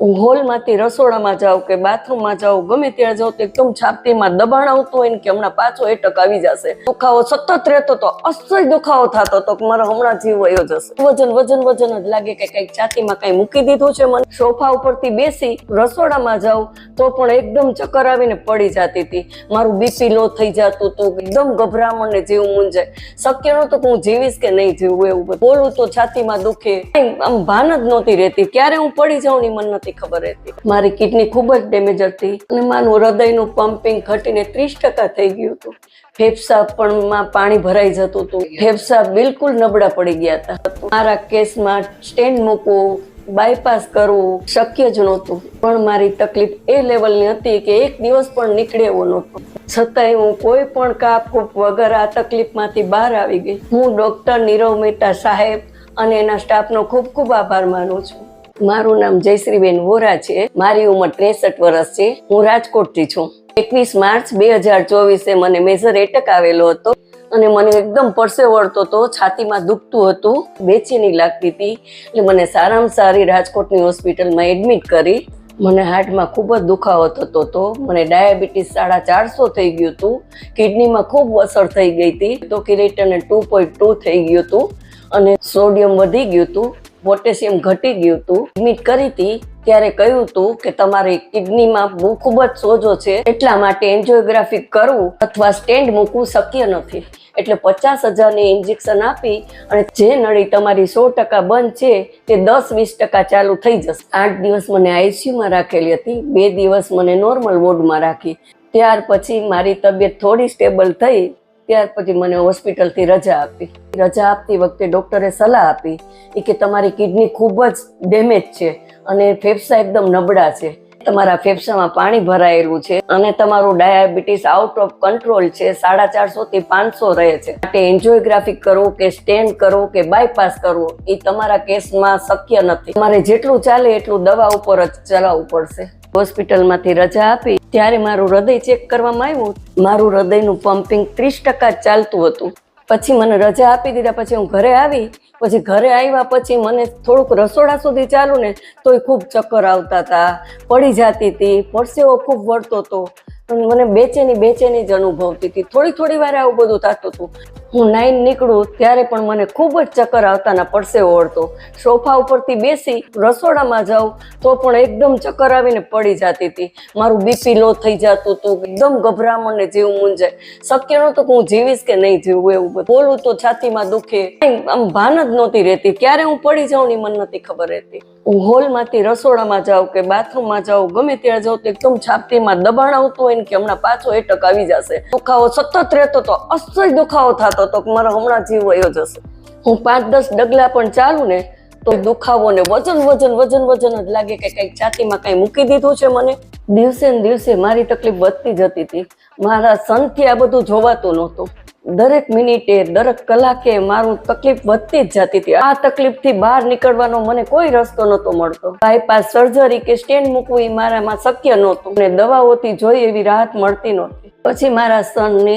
હોલમાંથી રસોડામાં જાઓ કે બાથરૂમમાં જાઓ ગમે ત્યાં જાઓ તો એકદમ છાતીમાં દબાણ આવતું હોય ને કે હમણાં પાછો એટક આવી જશે. દુખાવો સતત રહેતો હતો અસહ્ય દુખાવો થતો હતો કે મારો હમણાં જીવ વયો જશે. વજન વજન વજન જ લાગે કે કંઈક છાતીમાં કઈ મૂકી દીધું છે મને. સોફા ઉપરથી બેસી રસોડામાં જાઉં તો પણ એકદમ ચક્કર આવીને પડી જતી હતી. મારું બીપી લો થઈ જતું હતું, એકદમ ગભરામણ ને જીવ મૂંઝાય. શક્ય નહોતું કે હું જીવીશ કે નહીં જીવું એવું બોલું તો છાતીમાં દુખે. આમ ભાન જ નહોતી રહેતી. ક્યારે હું પડી જાઉં ની મને નથી ખબર હતી મારી કિડની ખૂબ જ ડેમેજ હતી અને મારું હૃદયનું પમ્પિંગ ઘટીને ત્રીસ ટકા થઈ ગયું હતું. ફેફસા પણ માં પાણી ભરાઈ જતું હતું. ફેફસા બિલકુલ નબળા પડી ગયા હતા. મારા કેસમાં સ્ટેન્ડ મૂકવું બાયપાસ કરવું શક્ય જ નહોતું. પણ મારી તકલીફ એ લેવલની હતી કે એક દિવસ પણ નીકળે એવો નહોતો. છતાંય હું કોઈ પણ કાપ કૂપ વગર આ તકલીફમાંથી બહાર આવી ગઈ. હું ડૉક્ટર નીરવ મહેતા સાહેબ અને એના સ્ટાફનો ખૂબ ખૂબ આભાર માનું છું. મારું નામ જયશ્રીબેન વોરા છે. મારી ઉંમર ત્રેસઠ વર્ષ છે. હું રાજકોટથી છું. એકવીસ માર્ચ બે હજાર ચોવીસે મને મેજર એટેક આવેલો હતો અને મને એકદમ પરસે વળતો હતો છાતીમાં દુખતું હતું. બેચેની લાગતી હતી. એટલે મને સારામાં સારી રાજકોટની હોસ્પિટલમાં એડમિટ કરી. મને હાર્ટમાં ખૂબ જ દુખાવો થતો હતો. મને ડાયાબિટીસ સાડા ચારસો થઈ ગયું હતું. કિડનીમાં ખૂબ અસર થઈ ગઈ હતી. તો કિરેટને ટુ પોઈન્ટ ટુ થઈ ગયું હતું. અને સોડિયમ વધી ગયું હતું. પોટેશિયમ ઘટી ગયું હતું એડમિટ કરી હતી, ત્યારે કહ્યું હતું કે તમારી કિડનીમાં બહુ ખૂબ જ સોજો છે. એટલા માટે એન્જિયોગ્રાફી કરવું અથવા સ્ટેન્ડ મૂકવું શક્ય નથી. એટલે પચાસ હજારની ઇન્જેક્શન આપી અને જે નળી તમારી સો ટકા બંધ છે, તે દસ વીસ ટકા ચાલુ થઈ જશે. આઠ દિવસ મને આઈસીયુમાં રાખેલી હતી, બે દિવસ મને નોર્મલ વોર્ડમાં રાખી. ત્યાર પછી મારી તબિયત થોડી સ્ટેબલ થઈ ત્યાર પછી મને હોસ્પિટલથી રજા આપી. રજા આપતી વખતે ડૉક્ટરે સલાહ આપી એ કે તમારી કિડની ખૂબ જ ડેમેજ છે અને ફેફસા એકદમ નબળા છે. તમારા ફેફસામાં પાણી ભરાયેલું છે અને તમારું ડાયાબિટીસ આઉટ ઓફ કંટ્રોલ છે. સાડા ચારસો થી પાંચસો રહે છે. માટે એન્જિયોગ્રાફી કરવું કે સ્ટેન્ડ કરવું કે બાયપાસ કરવું એ તમારા કેસમાં શક્ય નથી. તમારે જેટલું ચાલે એટલું દવા ઉપર જ ચલાવવું પડશે. હોસ્પિટલમાંથી રજા આપી ત્યારે મારું હૃદય ચેક કરવામાં આવ્યું. મારું હૃદયનું પમ્પિંગ ત્રીસ ટકા ચાલતું હતું. પછી મને રજા આપી દીધા, પછી હું ઘરે આવી. પછી ઘરે આવ્યા પછી મને થોડુંક રસોડા સુધી ચાલુ ને તોય ખૂબ ચક્કર આવતા હતા. પડી જતી હતી, પરસેવો ખૂબ વળતો હતો. મને બેચેની બેચેની જ અનુભવતી હતી. થોડી થોડી વાર આવું બધું થતું હતું. હું નાઈન નીકળું ત્યારે પણ મને ખૂબ જ ચક્કર આવતાના પડશે ઓળતો. સોફા ઉપરથી બેસી રસોડામાં જાઉં તો પણ એકદમ ચક્કર આવીને પડી જતી હતી. મારું બીપી લો થઈ જતું હતું, એકદમ ગભરામણ જેવું મૂંઝાય. શક્ય નહોતું કે હું જીવીશ કે નહીં જીવું એવું બધું. બોલું તો છાતીમાં દુખે. આમ ભાન જ નહોતી રહેતી. ક્યારે હું પડી જાઉં ની મને નથી ખબર રહેતી. હોલમાંથી રસોડામાં જાઉં કે બાથરૂમમાં જાઉં, ગમે ત્યાં જાઉં તો એકદમ છાતીમાં દબાણ આવતું હોય ને કે હમણાં પાછો એટક આવી જશે. દુખાવો સતત રહેતો તો, અસહ્ય દુખાવો થતો તો કે મારો હમણાં જીવ વયો જશે. હું પાંચ દસ ડગલા પણ ચાલું ને તો દુખાવો ને વજન વજન વજન વજન જ લાગે કે કંઈક છાતીમાં કંઈ મૂકી દીધું છે મને. દિવસે ને દિવસે મારી તકલીફ વધતી જતી હતી. મારા સનથી આ બધું જોવાતું નહોતું. દરેક મિનિટે, દરેક કલાકે મારું તકલીફ વધતી જ જતી હતી. આ તકલીફથી બહાર નીકળવાનો મને કોઈ રસ્તો નહોતો મળતો. બાયપાસ સર્જરી કે સ્ટેન્ડ મૂકવું એ મારામાં શક્ય નહોતું. અને દવાઓથી જોઈ એવી રાહત મળતી નહોતી. પછી મારા સનને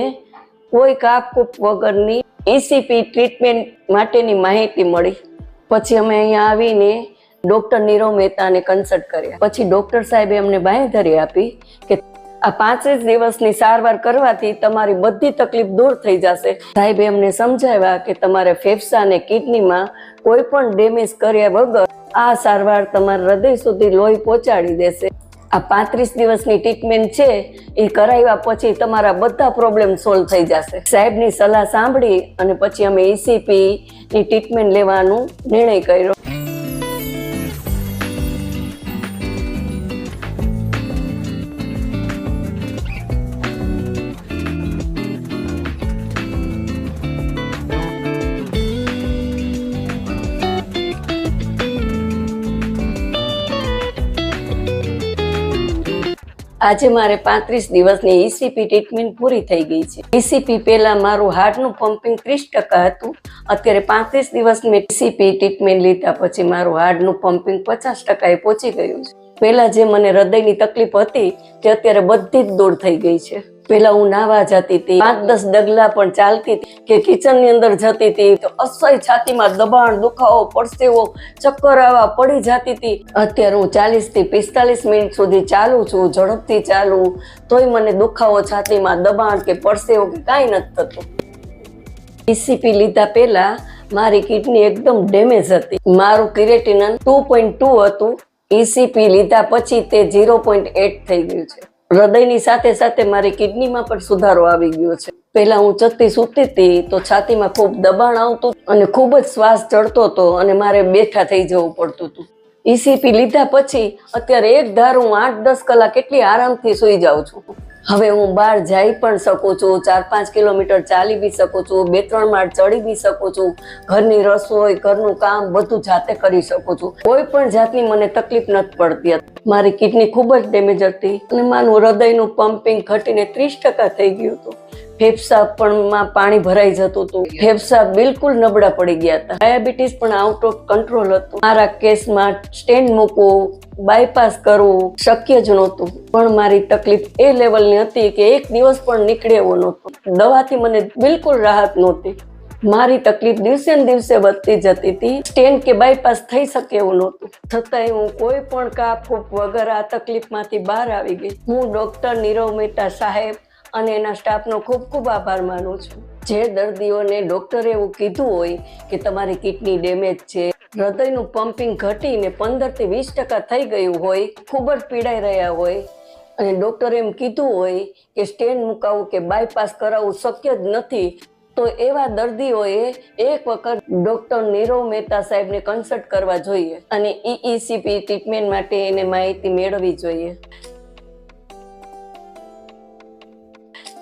કોઈ કાપકૂપ વગરની ઈસીપી ટ્રીટમેન્ટ માટેની માહિતી મળી. પછી અમે અહીંયા આવીને ડૉક્ટર નીરવ મહેતાને કન્સલ્ટ કર્યા. પછી ડૉક્ટર સાહેબે અમને બાંયધરી આપી કે આ પાંત્રીસ દિવસની સારવાર કરવાથી તમારી બધી તકલીફ દૂર થઈ જશે. સાહેબે અમને સમજાવ્યા કે તમારે ફેફસા અને કિડનીમાં કોઈ પણ ડેમેજ કર્યા વગર આ સારવાર તમારા હૃદય સુધી લોહી પહોંચાડી દેશે. આ પાંત્રીસ દિવસની ટ્રીટમેન્ટ છે, એ કરાવ્યા પછી તમારા બધા પ્રોબ્લેમ સોલ્વ થઈ જશે. સાહેબની સલાહ સાંભળી અને પછી અમે ઈસીપીની ની ટ્રીટમેન્ટ લેવાનું નિર્ણય કર્યો. આજે મારે પાંત્રીસ દિવસની ઈસીપી ટ્રીટમેન્ટ પૂરી થઈ ગઈ છે. ઈસીપી પહેલા મારું હાર્ટનું પમ્પિંગ ત્રીસ ટકા હતું. અત્યારે પાંત્રીસ દિવસ મેં ઈસીપી ટ્રીટમેન્ટ લીધા પછી મારું હાર્ટનું પમ્પિંગ પચાસ ટકાએ પહોંચી ગયું છે. પહેલાં જે મને હૃદયની તકલીફ હતી તે અત્યારે બધી જ દૂર થઈ ગઈ છે. પેલા હું નાવા જતી હતી, પાંચ દસ ડગલા પણ ચાલતી હતી, કે કિચનની અંદર જતી હતી, તો અસહ્ય છાતીમાં દબાણ, દુખાવો પડસેવો ચક્કર આવા પડી જતી હતી. અત્યારે હું ચાલીસથી પિસ્તાલીસ મિનિટ સુધી ચાલુ છું, ઝડપથી ચાલુ, તોય મને દુખાવો, છાતીમાં દબાણ કે પડસેવો કે કાંઈ નથી થતું. ઈસીપી લીધા પહેલા મારી કિડની એકદમ ડેમેજ હતી. મારું ક્રિએટિનન ટુ પોઈન્ટ ટુ હતું. ઈસીપી લીધા પછી તે ઝીરો પોઈન્ટ એટ થઈ ગયું છે. હૃદયની સાથે સાથે મારી કિડનીમાં પણ સુધારો આવી ગયો છે. પહેલા હું ચત્તી સૂતી હતી તો છાતીમાં ખૂબ દબાણ આવતું અને ખૂબ જ શ્વાસ ચડતો હતો અને મારે બેઠા થઈ જવું પડતું હતું. ઈસીપી લીધા પછી અત્યારે એક ધાર હું આઠ દસ કલાક કેટલી આરામથી સૂઈ જાઉં છું. હવે હું બહાર જઈ પણ શકું છું, ચાર પાંચ કિલોમીટર ચાલી બી શકું છું, બે ત્રણ માળ ચડી બી શકું છું, ઘરની રસોઈ, ઘરનું કામ બધું જાતે કરી શકું છું કોઈ પણ જાતની મને તકલીફ નથી પડતી. મારી કિડની ખૂબ જ ડેમેજ હતી અને મારું હૃદયનું પમ્પિંગ ઘટીને ત્રીસ ટકા થઈ ગયું હતું ફેફસા પણ પાણી ભરાઈ જતું હતું. ફેફસા બિલકુલ નબળા પડી ગયા હતા. ડાયાબિટીસ પણ આઉટ ઓફ કંટ્રોલ હતું. મારા કેસમાં સ્ટેન્ડ મૂકવું બાયપાસ કરવું શક્ય જ નહોતું. પણ મારી તકલીફ એ લેવલની હતી કે એક દિવસ પણ નીકળે એવો નહોતો. દવાથી મને બિલકુલ રાહત નહોતી. મારી તકલીફ દિવસે ને દિવસે વધતી જતી હતી. સ્ટેન્ડ કે બાયપાસ થઈ શકે એવું નહોતું. છતાંય હું કોઈ પણ કાપ ફૂપ વગર આ તકલીફમાંથી બહાર આવી ગઈ. હું ડોક્ટર નીરવ મહેતા સાહેબ અને એના સ્ટાફનો ખૂબ ખૂબ આભાર માનું છું. જે દર્દીઓને ડૉક્ટરે એવું કીધું હોય કે તમારી કિડની ડેમેજ છે, હૃદયનું પમ્પિંગ ઘટીને પંદરથી વીસ ટકા થઈ ગયું હોય, ખૂબ જ પીડાઈ રહ્યા હોય, અને ડૉક્ટરે એમ કીધું હોય કે સ્ટેન્ડ મુકાવવું કે બાયપાસ કરાવવું શક્ય જ નથી, તો એવા દર્દીઓએ એક વખત ડૉક્ટર નીરવ મહેતા સાહેબને કન્સલ્ટ કરવા જોઈએ અને ઈઈસીપી ટ્રીટમેન્ટ માટે એને માહિતી મેળવવી જોઈએ.